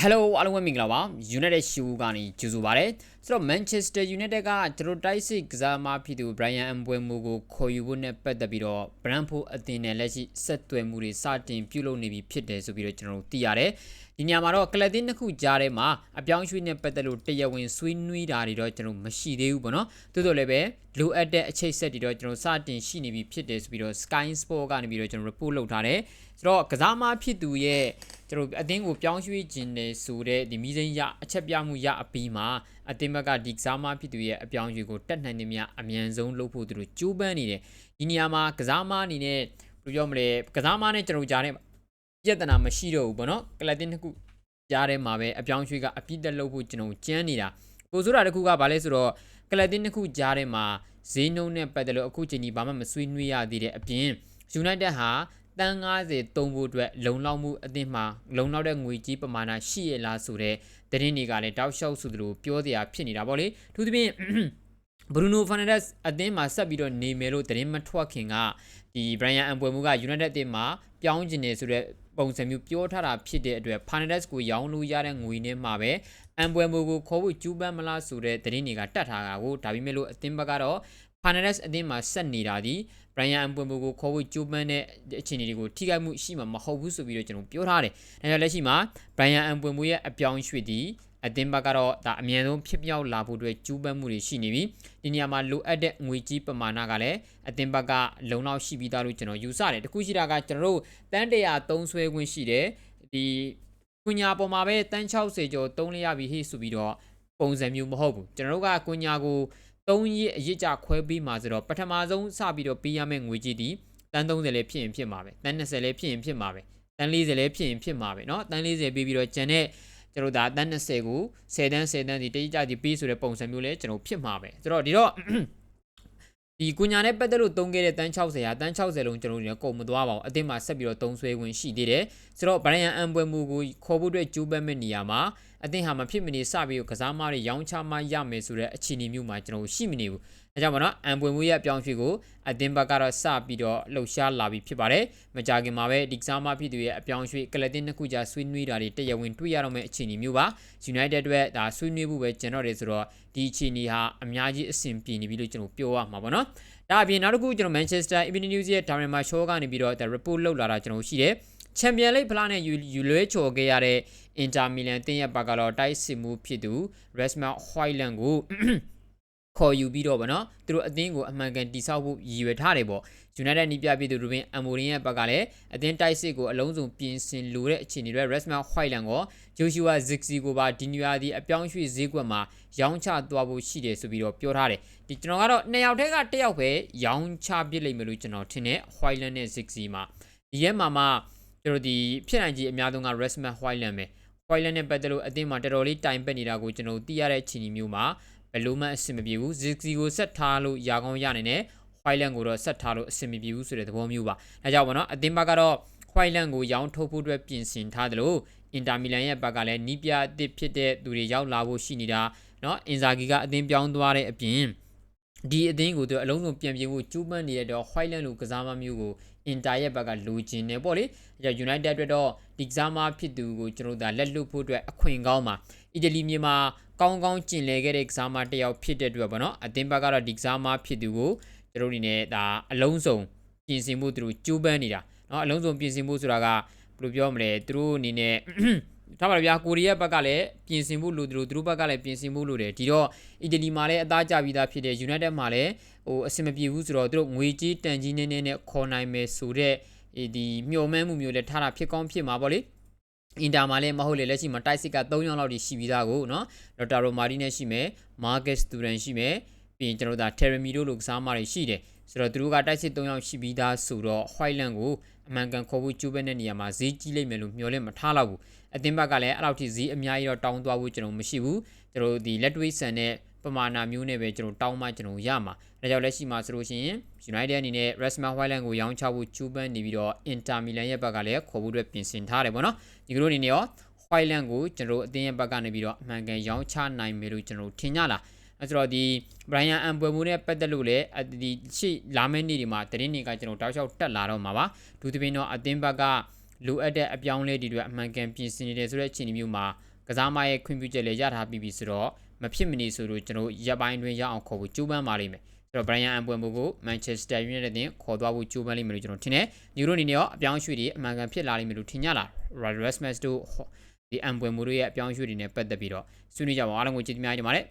Hello အားလုံးပဲမင်္ဂလာပါ United Show ကနေကြိုဆိုပါရစေဆိုတော့ Manchester United ကကျွန်တော်တိုက်စစ်ကစားမဖြစ်သူ Brian Mbeumo ကိုခေါ်ယူဖို့နဲ့ပတ်သက်ပြီးတော့ Brentford အသင်းနဲ့လက်ရှိဆက်သွယ်မှုတွေစတင်ပြုလုပ်နေပြီဖြစ်တယ်ဆိုပြီးတော့ကျွန်တော်တို့သိရတယ်ဒီညမှာတော့ကလပ်တင်းတစ်ခုကြားထဲမှာအပြောင်းရွှေ့နဲ့ပတ်သက်လို့တရားဝင်ဆွေးနွေးတာတွေတော့ကျွန်တော်မရှိသေးဘူးပေါ့နော်သို့တော်လည်းပဲလိုအပ်တဲ့အချိတ်ဆက်တွေတော့ကျွန်တော်စတင်ရှိနေပြီဖြစ်တယ်ဆိုပြီးတော့ Sky Sport ကနေပြီးတော့ကျွန်တော် report လုပ်ထားတယ်ဆိုတော့ကစားမဖြစ်သူရဲ့ ကျွန်တော်အသင်းကိုပြောင်းရွှေ့ခြင်းတယ်ဆိုတဲ့ဒီမီးစိမ်းရအချက်ပြမှုရအပြီးမှာအသင်းဘက်ကဒီကစားမဖြစ်သူရဲ့အပြောင်းရွှေ့ကိုတက်နိုင်နေမြအမြန်ဆုံးလုပ်ဖို့သူတို့ကြိုးပမ်းနေတယ်ဒီနေရာမှာကစားမအနေနဲ့ဘယ်လိုပြောမလဲကစားမနဲ့ကျွန်တော်ကြားထဲပြဿနာမရှိတော့ဘူးပေါ့နော်ကလပ်တင်းတစ်ခုကြားထဲမှာပဲအပြောင်းရွှေ့ကအပြစ်တက်လုပ်ဖို့ကျွန်တော်ကြမ်းနေတာပိုဆိုတာတစ်ခုကဘာလဲဆိုတော့ကလပ်တင်းတစ်ခုကြားထဲမှာဈေးနှုန်းနဲ့ပတ်သက်လို့အခုချိန်ကြီးဘာမှမဆွေးနွေးရသေးတဲ့အပြင် United ဟာ တန်း90သုံးဖို့အတွက်လုံလောက်မှုအသင်းမှာလုံလောက်တဲ့ငွေကြီးပမာဏရှိရလားဆိုတဲ့သတင်းတွေကလည်းတောက်လျှောက်ဆိုသလိုပြောစရာဖြစ်နေတာပေါ့လေသူသဖြင့်ဘရူနိုဖာနက်ဒက်စ်အသင်းမှာဆက်ပြီးတော့နေမယ်လို့သတင်းမထွက်ခင်ကဒီဘရိုင်ယန်အမ်ပွဲမှုက United အသင်းမှာပြောင်းကျင်နေဆိုတဲ့ပုံစံမျိုးပြောထားတာဖြစ်တဲ့အတွက် Fernandes ကိုရောင်းလို့ရတဲ့ငွေနဲ့မှာပဲအမ်ပွဲမှုကိုခေါ်ဖို့ကျူးပန်းမလားဆိုတဲ့သတင်းတွေကတတ်ထားတာကိုဒါပေမဲ့လို့အသင်းဘက်ကတော့ Fernandes အသင်းမှာဆက်နေတာဒီ Brian Mbeumo ကိုခေါ်ဖို့ကြိုးပမ်းတဲ့အခြေအနေတွေကိုထိခိုက်မှုရှိမှာမဟုတ်ဘူးဆိုပြီးတော့ကျွန်တော်ပြောထားတယ်။ဒါကြောင့်လက်ရှိမှာ Brian Mbeumo ရဲ့အပြောင်းရွှေ့ဒီအသင်းဘက်ကတော့ဒါအမြန်ဆုံးဖြစ်မြောက်လာဖို့အတွက်ကြိုးပမ်းမှုတွေရှိနေပြီ။ဒီနေရာမှာလိုအပ်တဲ့ငွေကြီးပမာဏကလည်းအသင်းဘက်ကလုံလောက်ရှိပြီးသားလို့ကျွန်တော်ယူဆတယ်။တခုရှိတာကကျွန်တော်တို့တန်းတရာသုံးဆွဲခွင့်ရှိတယ်။ဒီကွညာပေါ်မှာပဲတန်း60ကျော်သုံးလရပြီဟိဆိုပြီးတော့ပုံစံမျိုးမဟုတ်ဘူး။ကျွန်တော်တို့ကကွညာကို 3ရက်အရစ်ကြခွဲပြီးမှဆိုတော့ပထမဆုံးစပြီးတော့ပေးရမယ့်ငွေကြီးဒီတန်း30လည်းဖြစ်ရင်ဖြစ်မှာပဲတန်း20လည်းဖြစ်ရင်ဖြစ်မှာပဲတန်း40လည်းဖြစ်ရင်ဖြစ်မှာပဲเนาะတန်း40ပေးပြီးတော့ကျန်တဲ့ကျွန်တော်ဒါတန်း20ကို10တန်း10တန်းဒီတိကျကြပြီးဆိုတဲ့ပုံစံမျိုးလဲကျွန်တော်ဖြစ်မှာပဲဆိုတော့ဒီတော့ဒီကုညာနဲ့ပတ်သက်လို့သုံးခဲ့တဲ့တန်း60ဟာတန်း60လုံးကျွန်တော်တို့ကုန်မသွားပါဘူးအသင်းမှာဆက်ပြီးတော့သုံးဆွဲခွင့်ရှိသေးတယ်ဆိုတော့ဗရန်ယန်အန်ပွဲမှုကိုခေါ်ဖို့အတွက်ကြိုးပမ်းမဲ့နေရာမှာ အသင်းဟာမဖြစ်မနေစပြီးတော့ကစားမတွေရောင်းချမှရမယ်ဆိုတဲ့အခြေအနေမျိုးမှာကျွန်တော်ရှိမနေဘူးအဲကြောင့်မနော်အန်ပွေမှုရဲ့အပြောင်းရွှေ့ကိုအသင်းဘက်ကတော့စပြီးတော့လှုပ်ရှားလာပြီးဖြစ်ပါတယ်မကြခင်မှာပဲဒီကစားမဖြစ်သူရဲ့အပြောင်းရွှေ့ကလတင်နှစ်ခုကြာဆွေးနွေးတာတွေတရားဝင်တွေ့ရတော့မယ့်အခြေအနေမျိုးပါ United အတွက်ဒါဆွေးနွေးဖို့ပဲကျန်တော့တယ်ဆိုတော့ဒီအခြေအနေဟာအများကြီးအဆင်ပြေနေပြီလို့ကျွန်တော်ပြောရမှာပေါ့နော်ဒါအပြင်နောက်တစ်ခုကျွန်တော် Manchester Evening News ရဲ့ Darren Shaw ကနေပြီးတော့ report လုပ်လာတာကျွန်တော်ရှိတယ် ချန်ပီယံလိပ်ဖလားနဲ့ယူလွဲချော်ခဲ့ရတဲ့အင်တာမီလန်တင်းရဲ့ဘက်ကတော့တိုက်စစ်မှုဖြစ်သူ Rasmus Højlund ကိုခေါ်ယူပြီးတော့ဗောနော်သူတို့အသင်းကိုအမှန်ကန်တိဆောက်ဖို့ရည်ရွယ်ထားတယ်ပေါ့ United နီးပြပြည်သူ Ruben Amorim ရဲ့ဘက်ကလည်းအသင်းတိုက်စစ်ကိုအလုံးစုံပြင်ဆင်လိုတဲ့အခြေအနေတွေ Rasmus Højlund ကို Joshua Zirkzee ကိုပါဒီညွာဒီအပြောင်းရွှေ့ဈေးကွက်မှာရောင်းချသွားဖို့ရှိတယ်ဆိုပြီးတော့ပြောထားတယ်ဒီကျွန်တော်ကတော့နှစ်ယောက်တည်းကတစ်ယောက်ပဲရောင်းချပြစ်လိမ့်မယ်လို့ကျွန်တော်ထင်တယ် Højlund နဲ့ Zirkzee မှာဒီရဲမှာမှ ကျွန်တော်ဒီဖြစ်နိုင်ကြီးအများဆုံးက Rasmus Højlund ပဲ Højlund နဲ့ပတ်သက်လို့အသင်းမှာတော်တော်လေးတိုင်ပက်နေတာကိုကျွန်တော်သိရတဲ့အခြေအနေမျိုးမှာဘယ်လိုမှအဆင်မပြေဘူး Ziggy ကိုဆက်ထားလို့ရာကောင်းရနိုင်တယ် Højlund ကိုတော့ဆက်ထားလို့အဆင်မပြေဘူးဆိုတဲ့သဘောမျိုးပါဒါကြောင့်ပေါ့နော်အသင်းဘက်ကတော့ Højlund ကိုရောင်းထုတ်ဖို့အတွက်ပြင်ဆင်ထားတယ်လို့အင်တာမီလန်ရဲ့ဘက်ကလည်းနီးပြအသစ်ဖြစ်တဲ့သူတွေရောက်လာဖို့ရှိနေတာเนาะအင်ဇာဂီကအသင်းပြောင်းသွားတဲ့အပြင် ဒီအသင်းကိုသူအလုံးစုံပြန်ပြင်ဖို့ကျူးပန်းနေတဲ့တော့ Højlund လိုကစားမမျိုးကိုအင်တာရဲ့ဘက်ကလိုချင်နေပေါ့လေအဲကြောင့် United အတွက်တော့ဒီကစားမဖြစ်သူကိုကျွန်တော်တို့လက်လွတ်ဖို့အတွက်အခွင့်ကောင်းပါအီတလီမြေမှာကောင်းကောင်းကျင်လည်ခဲ့တဲ့ကစားမတစ်ယောက်ဖြစ်တဲ့အတွက်ပေါ့နော်အသင်းဘက်ကတော့ဒီကစားမဖြစ်သူကိုကျွန်တော်တို့အနေနဲ့ဒါအလုံးစုံပြင်ဆင်မှုသူတို့ကြိုးပမ်းနေတာเนาะအလုံးစုံပြင်ဆင်မှုဆိုတာကဘယ်လိုပြောမလဲသူတို့အနေနဲ့ ထားပါဗျာကိုရီးယားဘက်ကလည်းပြင်ဆင်မှုလိုတယ်လို့သူတို့ဘက်ကလည်းပြင်ဆင်မှုလိုတယ်ဒီတော့အီတလီမှာလည်းအသားကျပြီးသားဖြစ်တယ် United မှာလည်းဟိုအဆင်မပြေဘူးဆိုတော့သူတို့ငွေကြေးတန်ကြီးနေနေနဲ့ခေါ်နိုင်မယ်ဆိုတော့ဒီမျှော်မှန်းမှုမျိုးလည်းထားတာဖြစ်ကောင်းဖြစ်မှာပေါ့လေအင်တာမှာလည်းမဟုတ်လေလက်ရှိမှာတိုက်စစ်က3ယောက်လောက်ကြီးရှိပြီးသားကိုနော်ဒေါက်တာရိုမာဒီနဲ့ရှိမယ်မာကက်စတူရန်ရှိမယ်ပြီးရင်ကျွန်တော်တို့ဒါတယ်ရမီတို့လိုကစားမတွေရှိတယ် ဆိုတော့သူတို့ကတိုက်စစ်3ယောက်ရှိပြီးသားဆိုတော့ဟွိုက်လန်ကိုအမှန်ကန်ခေါ်ဖို့ကြိုးပမ်းတဲ့နေရာမှာဈေးကြီးလိမ့်မယ်လို့မျှော်လင့်မထားတော့ဘူးအသင်းဘက်ကလည်းအဲ့လောက်ထိဈေးအများကြီးတော့တောင်းသွားဖို့ကျွန်တော်မရှိဘူးကျွန်တော်ဒီလက်တွေးဆန်တဲ့ပမာဏမျိုးနဲ့ပဲကျွန်တော်တောင်းမှကျွန်တော်ရမှာဒါကြောင့်လက်ရှိမှာဆိုလို့ရှိရင် United အနေနဲ့ Rasmus Højlund ကိုရောင်းချဖို့ကြိုးပမ်းနေပြီးတော့ Inter Milan ရဲ့ဘက်ကလည်းခေါ်ဖို့အတွက်ပြင်ဆင်ထားတယ်ပေါ့နော်ဒီလိုအနေနဲ့ရော Højlund ကိုကျွန်တော်အသင်းရဲ့ဘက်ကနေပြီးတော့အမှန်ကန်ရောင်းချနိုင်မယ်လို့ကျွန်တော်ထင်ကြလား အဲဆိုတော့ဒီ Brian အန်ပွဲမှုနဲ့ပတ်သက်လို့လည်းဒီရှေ့လာမယ့်နေ့တွေမှာတရင်တွေကကျွန်တော်တောက်လျှောက်တက်လာတော့မှာပါဒုသဖြင့်တော့အသင်းဘက်ကလိုအပ်တဲ့အပြောင်းအလဲတွေအတွက်အမှန်ကန်ပြင်ဆင်နေတယ်ဆိုတဲ့အခြေအနေမျိုးမှာကစားမရဲ့ခွင့်ပြုချက်လည်းရထားပြီးပြီဆိုတော့မဖြစ်မနေဆိုလို့ကျွန်တော်တို့ရပ်ပိုင်းတွင်ရအောင်ခေါ်ဖို့ကြိုးပမ်းပါလိမ့်မယ်ဆိုတော့ Brian Mbeumo ကို Manchester United နဲ့ခေါ်သွားဖို့ကြိုးပမ်းလိမ့်မယ်လို့ကျွန်တော်ထင်တယ်ညီတို့အနေနဲ့ရောအပြောင်းအရွှေ့တွေအမှန်ကန်ဖြစ်လာလိမ့်မယ်လို့ထင်ကြလား Rasmus တို့ဒီ Mbeumo တို့ရဲ့အပြောင်းအရွှေ့တွေနဲ့ပတ်သက်ပြီးတော့ဆွေးနွေးကြပါအောင်အားလုံးကိုကျေးဇူးများတင်ပါတယ်